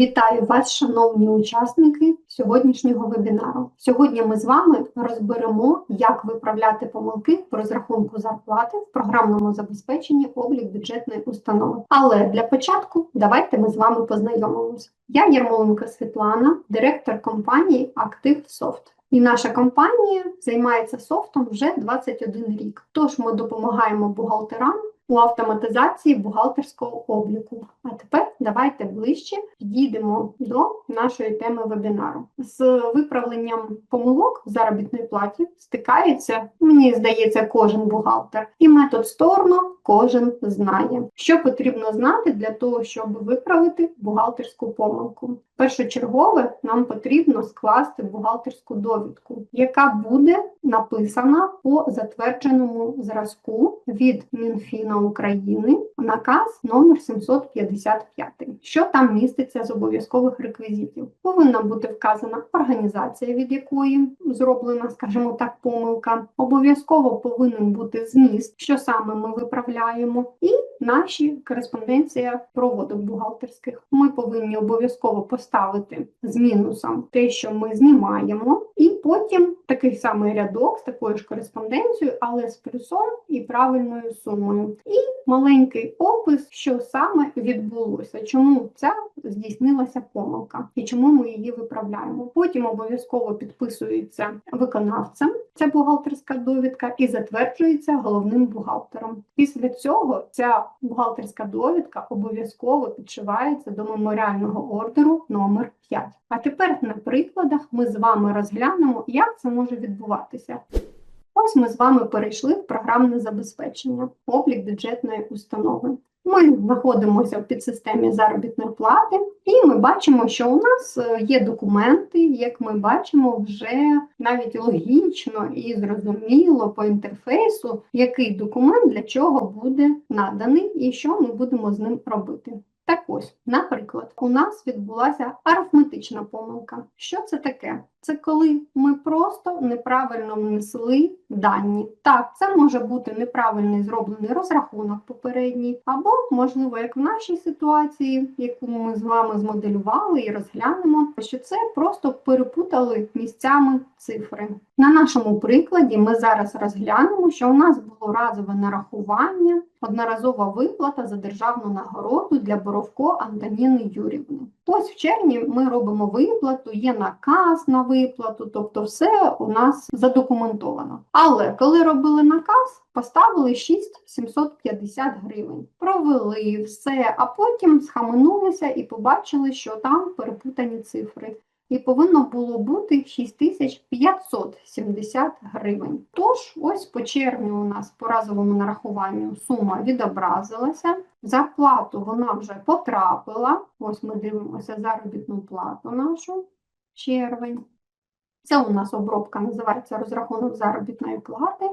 Вітаю вас, шановні учасники сьогоднішнього вебінару. Сьогодні ми з вами розберемо, як виправляти помилки по розрахунку зарплати в програмному забезпеченні облік бюджетної установи. Але для початку давайте ми з вами познайомимося. Я Єрмоленко Світлана, директор компанії Актив Софт. І наша компанія займається софтом вже 21 рік. Тож ми допомагаємо бухгалтерам у автоматизації бухгалтерського обліку. А тепер давайте ближче підійдемо до нашої теми вебінару. З виправленням помилок заробітної платі стикається, мені здається, кожен бухгалтер, і метод сторно кожен знає. Що потрібно знати для того, щоб виправити бухгалтерську помилку. Першочергове нам потрібно скласти бухгалтерську довідку, яка буде написана по затвердженому зразку від Мінфіна України наказ номер 755. Що там міститься з обов'язкових реквізитів? Повинна бути вказана організація, від якої зроблена, скажімо так, помилка. Обов'язково повинен бути зміст, що саме ми виправляємо, і наші кореспонденція проводок бухгалтерських. Ми повинні обов'язково поставити з мінусом те, що ми знімаємо, і потім такий самий рядок з такою ж кореспонденцією, але з плюсом і правильною сумою. І маленький опис, що саме відбулося, чому ця здійснилася помилка і чому ми її виправляємо. Потім обов'язково підписується виконавцем ця бухгалтерська довідка і затверджується головним бухгалтером. Після цього ця бухгалтерська довідка обов'язково підшивається до меморіального ордеру номер 5. А тепер на прикладах ми з вами розглянемо, як це може відбуватися. Ось ми з вами перейшли в програмне забезпечення, облік бюджетної установи. Ми знаходимося в підсистемі заробітної плати, і ми бачимо, що у нас є документи, як ми бачимо, вже навіть логічно і зрозуміло по інтерфейсу, який документ для чого буде наданий і що ми будемо з ним робити. Так ось, наприклад, у нас відбулася арифметична помилка. Що це таке? Це коли ми просто неправильно внесли дані. Так, це може бути неправильний зроблений розрахунок попередній, або, можливо, як в нашій ситуації, яку ми з вами змоделювали і розглянемо, що це просто перепутали місцями цифри. На нашому прикладі ми зараз розглянемо, що у нас було разове нарахування, одноразова виплата за державну нагороду для Боровко Антоніни Юрівни. Ось в червні ми робимо виплату, є наказ на виплату, тобто все у нас задокументовано. Але коли робили наказ, поставили 6750 гривень, провели все, а потім схаменулися і побачили, що там перепутані цифри. І повинно було бути 6570 гривень. Тож, ось по червню у нас по разовому нарахуванню сума відобразилася. Зарплату вона вже потрапила. Ось ми дивимося заробітну плату нашу червень. Це у нас обробка називається розрахунок заробітної плати.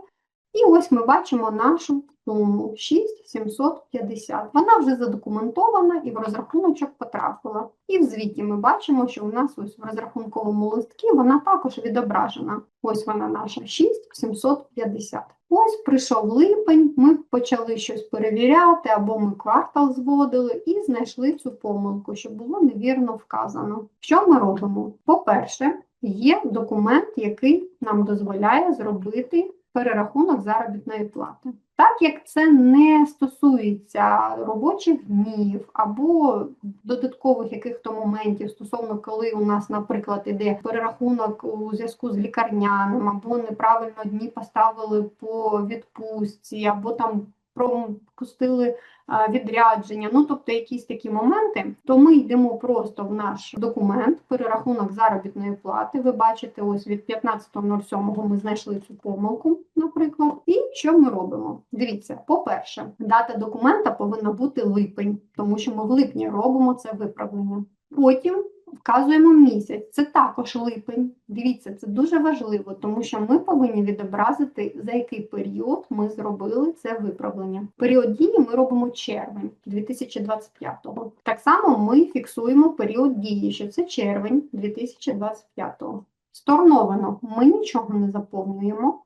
І ось ми бачимо нашу суму 6750. Вона вже задокументована і в розрахуночок потрапила. І в звіті ми бачимо, що у нас ось в розрахунковому листці вона також відображена. Ось вона наша 6750. Ось прийшов липень, ми почали щось перевіряти, або ми квартал зводили і знайшли цю помилку, що було невірно вказано. Що ми робимо? По-перше, є документ, який нам дозволяє зробити перерахунок заробітної плати. Так як це не стосується робочих днів або додаткових яких-то моментів стосовно коли у нас, наприклад, іде перерахунок у зв'язку з лікарняним, або неправильно дні поставили по відпустці, або там пропустили відрядження, ну тобто якісь такі моменти, то ми йдемо просто в наш документ, перерахунок заробітної плати. Ви бачите, ось від 15.07 ми знайшли цю помилку, наприклад. І що ми робимо? Дивіться, по-перше, дата документа повинна бути липень, тому що ми в липні робимо це виправлення. Потім Вказуємо місяць, це також липень. Дивіться, це дуже важливо, тому що ми повинні відобразити, за який період ми зробили це виправлення. Період дії ми робимо червень 2025-го. Так само ми фіксуємо період дії, що це червень 2025-го. Сторновано ми нічого не заповнюємо.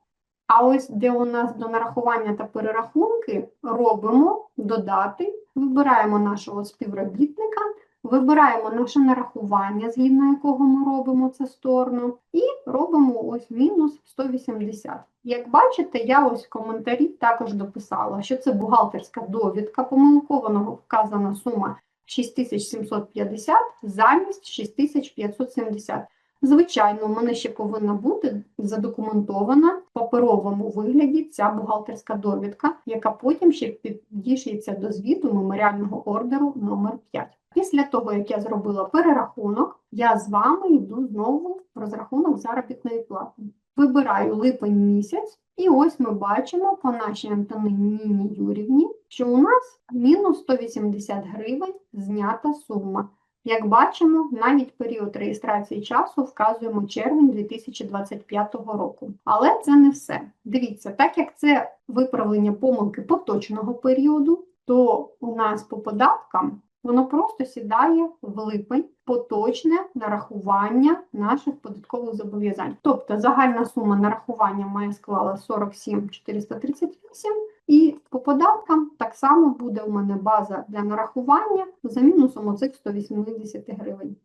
А ось де у нас до нарахування та перерахунки робимо додати, вибираємо нашого співробітника Вибираємо наше нарахування, згідно якого ми робимо це сторону, і робимо ось мінус 180. Як бачите, я ось в коментарі також дописала, що це бухгалтерська довідка помилковано вказана сума 6750 замість 6570. Звичайно, у мене ще повинна бути задокументована в паперовому вигляді ця бухгалтерська довідка, яка потім ще підвішується до звіту меморіального ордеру номер 5. Після того, як я зробила перерахунок, я з вами йду знову в розрахунок заробітної плати. Вибираю липень місяць, і ось ми бачимо по нашій Антонині Ніні Юрівні, що у нас мінус 180 гривень знята сума. Як бачимо, навіть період реєстрації часу вказуємо червень 2025 року. Але це не все. Дивіться, так як це виправлення помилки поточного періоду, то у нас по податкам воно просто сідає в липень поточне нарахування наших податкових зобов'язань. Тобто загальна сума нарахування має склала 47 438, і по податкам так само буде у мене база для нарахування за мінусом оцих 180 гривень.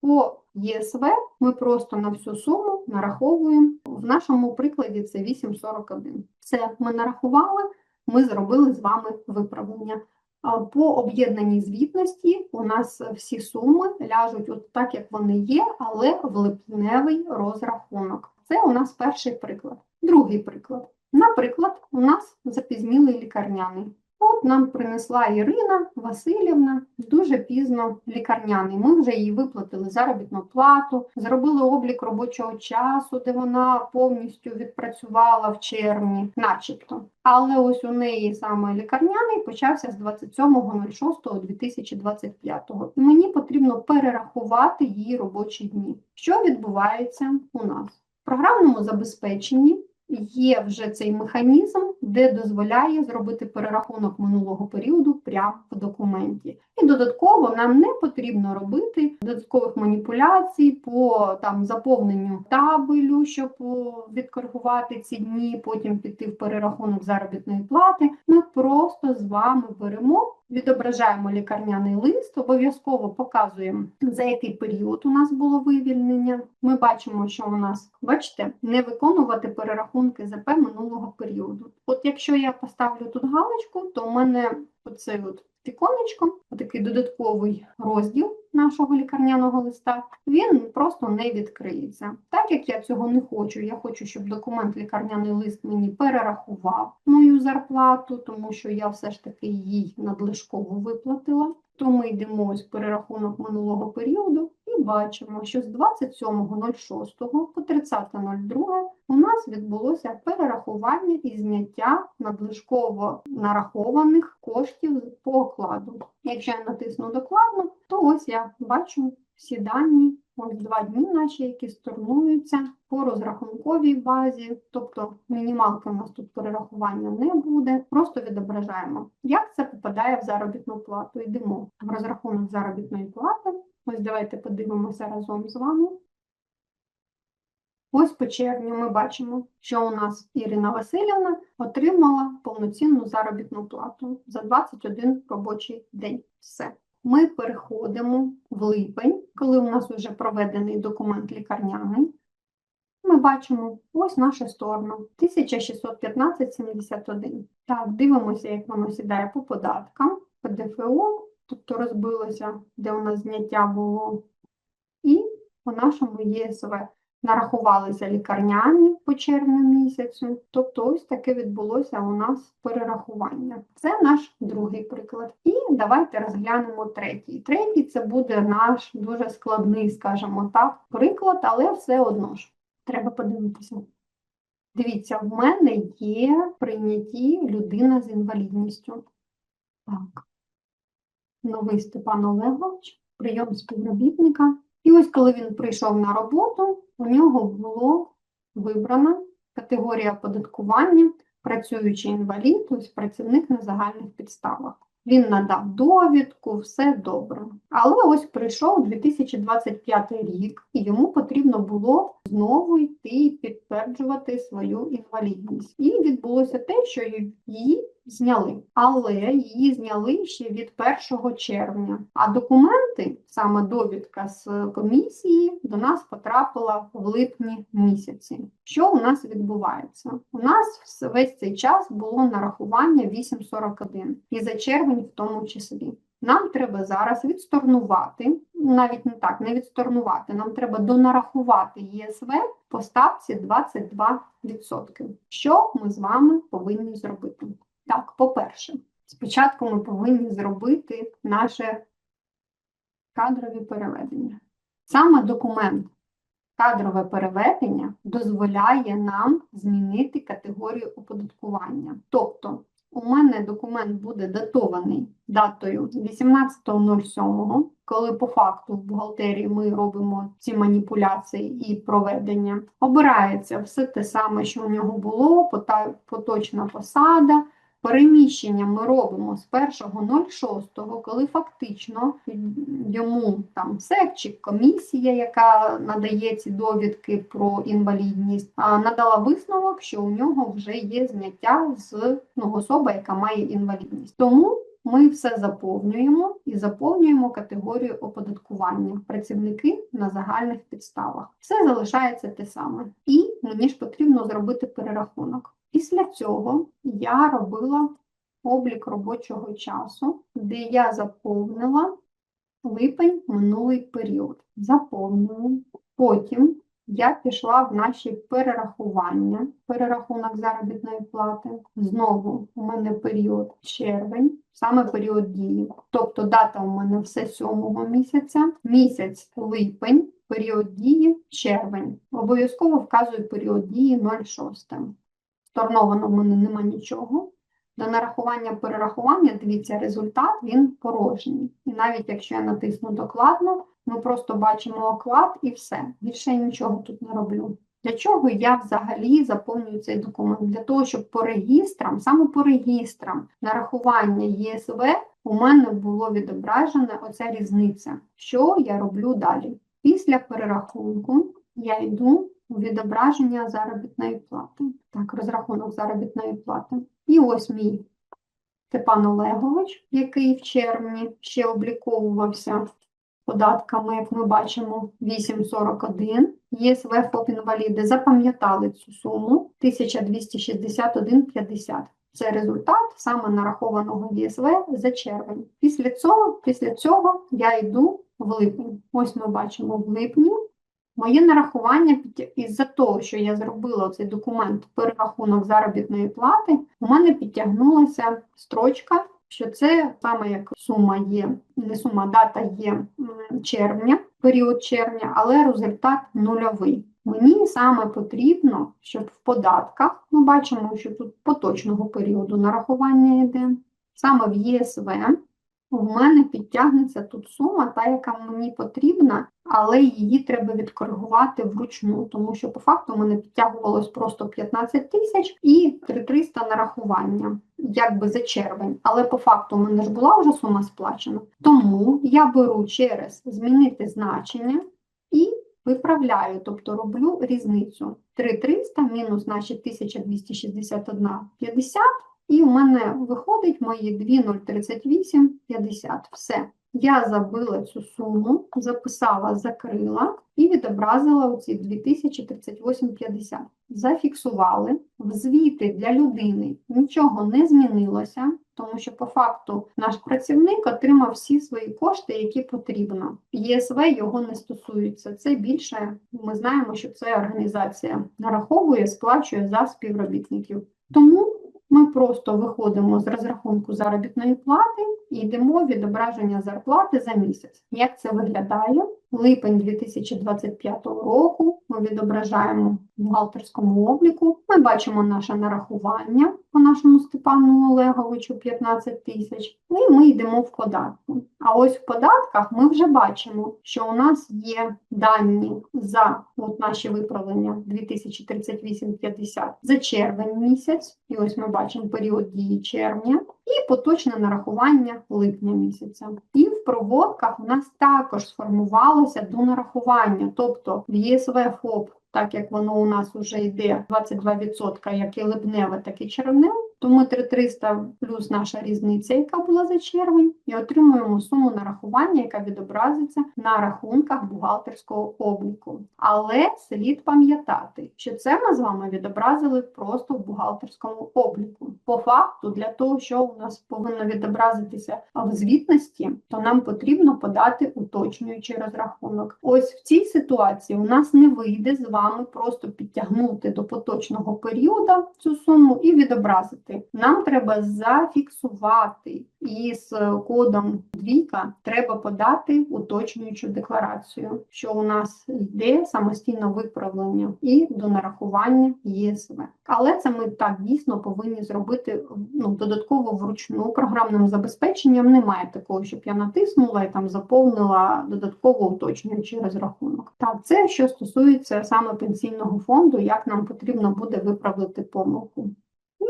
По ЄСВ ми просто на всю суму нараховуємо. В нашому прикладі це 8,41. Все, ми нарахували, ми зробили з вами виправлення. По об'єднаній звітності у нас всі суми ляжуть от так, як вони є, але в липневий розрахунок. Це у нас перший приклад. Другий приклад. Наприклад, у нас запізнілий лікарняний. От нам принесла Ірина Васильівна дуже пізно лікарняний. Ми вже їй виплатили заробітну плату, зробили облік робочого часу, де вона повністю відпрацювала в червні, начебто. Але ось у неї саме лікарняний почався з 27.06.2025. І мені потрібно перерахувати її робочі дні. Що відбувається у нас? В програмному забезпеченні є вже цей механізм, де дозволяє зробити перерахунок минулого періоду прямо в документі. І додатково нам не потрібно робити додаткових маніпуляцій по там заповненню табелю, щоб відкоригувати ці дні, потім піти в перерахунок заробітної плати. Ми просто з вами беремо. Відображаємо лікарняний лист, обов'язково показуємо, за який період у нас було вивільнення. Ми бачимо, що у нас, бачите, не виконувати перерахунки ЗП минулого періоду. От якщо я поставлю тут галочку, то у мене оцей от віконечко, такий додатковий розділ нашого лікарняного листа, він просто не відкриється. Так як я цього не хочу, я хочу, щоб документ лікарняний лист мені перерахував мою зарплату, тому що я все ж таки їй надлишково виплатила. То ми йдемо ось перерахунок минулого періоду бачимо, що з 27.06 по 30.02 у нас відбулося перерахування і зняття надлишково нарахованих коштів по окладу. Якщо я натисну докладно, то ось я бачу всі дані, ось два дні наші, які сторнуються по розрахунковій базі, тобто мінімалки у нас тут перерахування не буде, просто відображаємо, як це попадає в заробітну плату. Йдемо в розрахунок заробітної плати. Ось давайте подивимося разом з вами. Ось по червню ми бачимо, що у нас Ірина Васильівна отримала повноцінну заробітну плату за 21 робочий день. Все. Ми переходимо в липень, коли у нас вже проведений документ лікарняний. Ми бачимо ось наша сторона 1615,71. Так, дивимося, як воно сідає по податкам, по ДФО, тобто розбилося, де у нас зняття було, і по нашому ЄСВ нарахувалися лікарняні по червню місяцю. Тобто, ось таке відбулося у нас перерахування. Це наш другий приклад. І давайте розглянемо третій. Третій це буде наш дуже складний, скажімо так, приклад, але все одно ж треба подивитися. Дивіться, в мене є прийняті людина з інвалідністю. Так. Новий Степан Олегович, прийом співробітника. І ось коли він прийшов на роботу, у нього було вибрана категорія оподаткування працюючий інвалід, тобто працівник на загальних підставах. Він надав довідку, все добре. Але ось прийшов 2025 рік, і йому потрібно було знову йти і підтверджувати свою інвалідність. І відбулося те, що її зняли, але її зняли ще від 1 червня. А документи, саме довідка з комісії, до нас потрапила в липні місяці. Що у нас відбувається? У нас весь цей час було нарахування 8,41 і за червень в тому числі. Нам треба зараз відсторнувати, навіть не так, не відсторнувати, нам треба донарахувати ЄСВ по ставці 22%. Що ми з вами повинні зробити? Так, по-перше, спочатку ми повинні зробити наше кадрові переведення. Саме документ кадрове переведення дозволяє нам змінити категорію оподаткування. Тобто, у мене документ буде датований датою 18.07, коли по факту в бухгалтерії ми робимо ці маніпуляції і проведення. Обирається все те саме, що у нього було, поточна посада. Переміщення ми робимо з 1.06, коли фактично йому там СЕК чи комісія, яка надає ці довідки про інвалідність, надала висновок, що у нього вже є зняття з ну, особи, яка має інвалідність. Тому ми все заповнюємо і заповнюємо категорію оподаткування працівники на загальних підставах. Все залишається те саме. І мені ж потрібно зробити перерахунок. Після цього я робила облік робочого часу, де я заповнила липень минулий період. Заповнила. Потім я пішла в наші перерахування, перерахунок заробітної плати. Знову у мене період червень, саме період дії. Тобто дата у мене все сьомого місяця, місяць липень, період дії червень. Обов'язково вказую період дії 0,6. Сторновано в мене нема нічого. До нарахування перерахування, дивіться, результат він порожній. І навіть якщо я натисну докладно, ми просто бачимо оклад і все. Більше нічого тут не роблю. Для чого я взагалі заповнюю цей документ? Для того, щоб по регістрам, саме по регістрам нарахування ЄСВ у мене було відображена оця різниця. Що я роблю далі? Після перерахунку я йду відображення заробітної плати. Так, розрахунок заробітної плати. І ось мій Степан Олегович, який в червні ще обліковувався податками, як ми бачимо, 8,41. ЄСВ ФОП інваліди запам'ятали цю суму 1261,50. Це результат саме нарахованого ЄСВ за червень. Після цього, після цього я йду в липень. Ось ми бачимо в липні Моє нарахування із-за того, що я зробила цей документ перерахунок заробітної плати, у мене підтягнулася строчка, що це саме як сума є, не сума, дата є червня, період червня, але результат нульовий. Мені саме потрібно, щоб в податках ми бачимо, що тут поточного періоду нарахування йде, саме в ЄСВ в мене підтягнеться тут сума, та, яка мені потрібна, але її треба відкоригувати вручну, тому що по факту у мене підтягувалось просто 15 тисяч і 3300 нарахування, якби за червень. Але по факту у мене ж була вже сума сплачена. Тому я беру через змінити значення і виправляю, тобто роблю різницю. 3300 мінус наші 1261,50 і у мене виходить мої 2,038,50. Все. Я забила цю суму, записала, закрила і відобразила оці 2038,50. Зафіксували. В звіти для людини нічого не змінилося, тому що по факту наш працівник отримав всі свої кошти, які потрібно. ЄСВ його не стосується. Це більше ми знаємо, що це організація нараховує, сплачує за співробітників. Тому ми просто виходимо з розрахунку заробітної плати і йдемо відображення зарплати за місяць. Як це виглядає? Липень 2025 року ми відображаємо в бухгалтерському обліку. Ми бачимо наше нарахування по нашому Степану Олеговичу 15 тисяч. І ми йдемо в податки. А ось в податках ми вже бачимо, що у нас є дані за от наші виправлення 2038,50 за червень місяць. І ось ми бачимо період дії червня і поточне нарахування липня місяця. І в проводках у нас також сформувалося до нарахування, тобто в ЄСВ ФОП, так як воно у нас вже йде 22%, як і липневе, так і червневе, то ми 3300 плюс наша різниця, яка була за червень, і отримуємо суму нарахування, яка відобразиться на рахунках бухгалтерського обліку. Але слід пам'ятати, що це ми з вами відобразили просто в бухгалтерському обліку. По факту, для того, що у нас повинно відобразитися в звітності, то нам потрібно подати уточнюючий розрахунок. Ось в цій ситуації у нас не вийде з вами просто підтягнути до поточного періоду цю суму і відобразити. Нам треба зафіксувати і з кодом двійка треба подати уточнюючу декларацію, що у нас йде самостійне виправлення і до нарахування ЄСВ. Але це ми так дійсно повинні зробити ну, додатково вручну програмним забезпеченням. Немає такого, щоб я натиснула і там заповнила додатково уточнюючий розрахунок. Так, це що стосується саме пенсійного фонду, як нам потрібно буде виправити помилку.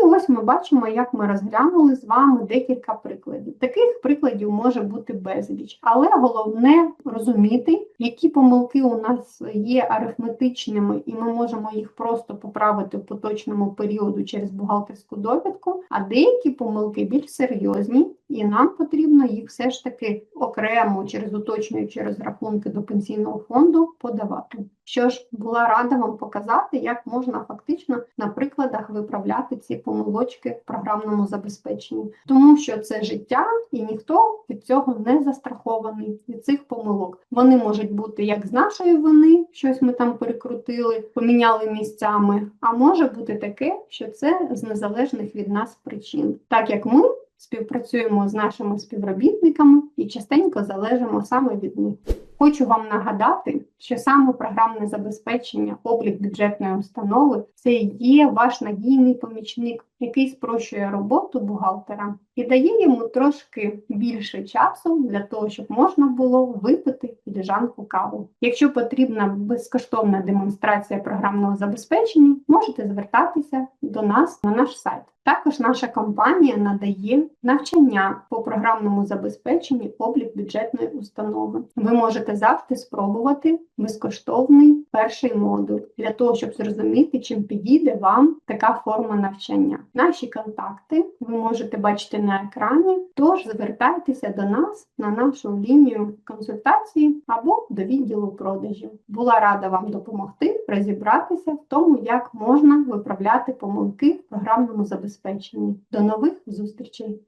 І ось ми бачимо, як ми розглянули з вами декілька прикладів. Таких прикладів може бути безліч, але головне розуміти, які помилки у нас є арифметичними, і ми можемо їх просто поправити в поточному періоду через бухгалтерську довідку, а деякі помилки більш серйозні, і нам потрібно їх все ж таки окремо через уточнюючі розрахунки до пенсійного фонду подавати. Що ж, була рада вам показати, як можна фактично на прикладах виправляти ці помилочки в програмному забезпеченні, тому що це життя, і ніхто від цього не застрахований від цих помилок. Вони можуть бути як з нашої вини, щось ми там перекрутили, поміняли місцями, а може бути таке, що це з незалежних від нас причин, так як ми. Співпрацюємо з нашими співробітниками і частенько залежимо саме від них. Хочу вам нагадати, що саме програмне забезпечення, облік бюджетної установи це є ваш надійний помічник, який спрощує роботу бухгалтера і дає йому трошки більше часу для того, щоб можна було випити філіжанку каву. Якщо потрібна безкоштовна демонстрація програмного забезпечення, можете звертатися до нас на наш сайт. Також наша компанія надає навчання по програмному забезпеченню облік бюджетної установи. Ви можете завжди спробувати безкоштовний перший модуль для того, щоб зрозуміти, чим підійде вам така форма навчання. Наші контакти ви можете бачити на екрані, тож звертайтеся до нас на нашу лінію консультації або до відділу продажів. Була рада вам допомогти розібратися в тому, як можна виправляти помилки в програмному забезпеченні. До нових зустрічей!